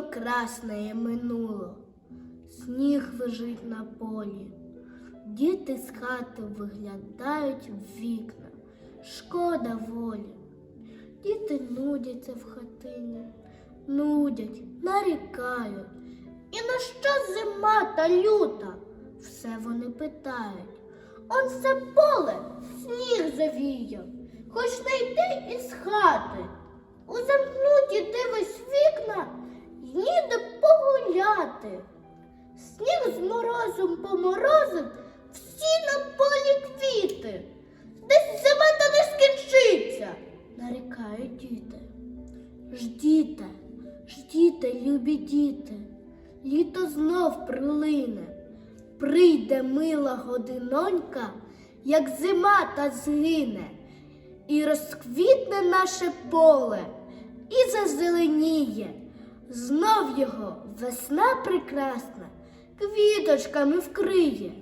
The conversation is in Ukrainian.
прекрасне минуло, сніг лежить на полі. Діти з хати виглядають в вікна, шкода волі. Діти нудяться в хатині, нудять, нарікають. І на що зима та люта? Все вони питають. Он все поле сніг завіяв, хоч не йди із хати. У замкнуті погуляти. Сніг з морозом поморозив всі на полі квіти. Десь зима та не скінчиться, нарікають діти. Ждіте, ждіте, любі діти, літо знов прилине, прийде мила годинонька, як зима та згине, і розквітне наше поле, і зазеленіє, знов його весна прекрасна квіточками вкриє.